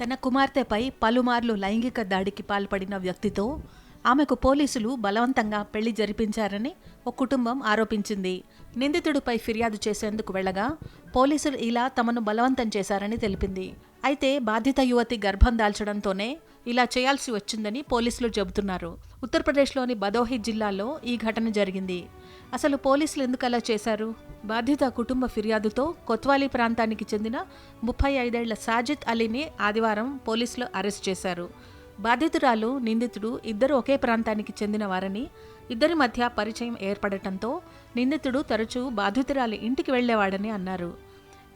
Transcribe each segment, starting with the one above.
తన కుమార్తెపై పలుమార్లు లైంగిక దాడికి పాల్పడిన వ్యక్తితో ఆమెకు పోలీసులు బలవంతంగా పెళ్ళి జరిపించారని ఓ కుటుంబం ఆరోపించింది. నిందితుడిపై ఫిర్యాదు చేసేందుకు వెళ్ళగా పోలీసులు ఇలా తమను బలవంతం చేశారని తెలిపింది. అయితే బాధిత యువతి గర్భం దాల్చడంతోనే ఇలా చేయాల్సి వచ్చిందని పోలీసులు చెబుతున్నారు. ఉత్తరప్రదేశ్లోని బదోహి జిల్లాలో ఈ ఘటన జరిగింది. అసలు పోలీసులు ఎందుకు అలా చేశారు? బాధిత కుటుంబ ఫిర్యాదుతో కొత్వాలీ ప్రాంతానికి చెందిన ముప్పై ఐదేళ్ళ సాజిద్ అలీని ఆదివారం పోలీసులు అరెస్ట్ చేశారు. బాధితురాలు నిందితుడు ఇద్దరు ఒకే ప్రాంతానికి చెందిన వారని ఇద్దరి మధ్య పరిచయం ఏర్పడటంతో నిందితుడు తరచూ బాధితురాలి ఇంటికి వెళ్ళేవాడని అన్నారు.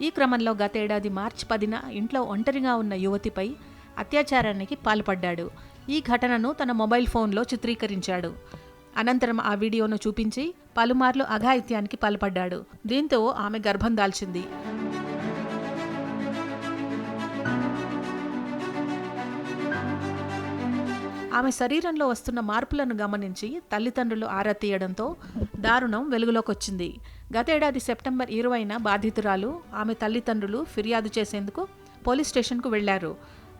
ఈ క్రమంలో గతేడాది మార్చి పదిన ఇంట్లో ఒంటరిగా ఉన్న యువతిపై అత్యాచారానికి పాల్పడ్డాడు. ఈ ఘటనను తన మొబైల్ ఫోన్లో చిత్రీకరించాడు. అనంతరం ఆ వీడియోను చూపించి పలుమార్లు అఘాయిత్యానికి పాల్పడ్డాడు. దీంతో ఆమె గర్భం దాల్చింది. ఆమె శరీరంలో వస్తున్న మార్పులను గమనించి తల్లిదండ్రులు ఆరా తీయడంతో దారుణం వెలుగులోకొచ్చింది. గతేడాది సెప్టెంబర్ ఇరవైన బాధితురాలు ఆమె తల్లిదండ్రులు ఫిర్యాదు చేసేందుకు పోలీస్ స్టేషన్కు వెళ్ళారు.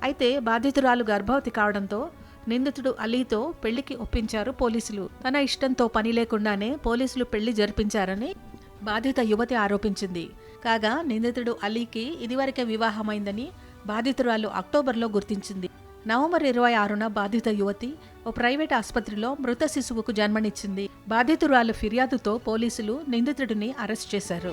అయితే బాధితురాలు గర్భవతి కావడంతో నిందితుడు అలీతో పెళ్ళికి ఒప్పించారు పోలీసులు. తన ఇష్టంతో పని లేకుండానే పోలీసులు పెళ్ళి జరిపించారని బాధిత యువతి ఆరోపించింది. కాగా నిందితుడు అలీకి ఇదివరకే వివాహమైందని బాధితురాలు అక్టోబర్లో గుర్తించింది. నవంబర్ ఇరవై ఆరున బాధిత యువతి ఓ ప్రైవేట్ ఆసుపత్రిలో మృత శిశువుకు జన్మనిచ్చింది. బాధితురాలు ఫిర్యాదుతో పోలీసులు నిందితుడిని అరెస్ట్ చేశారు.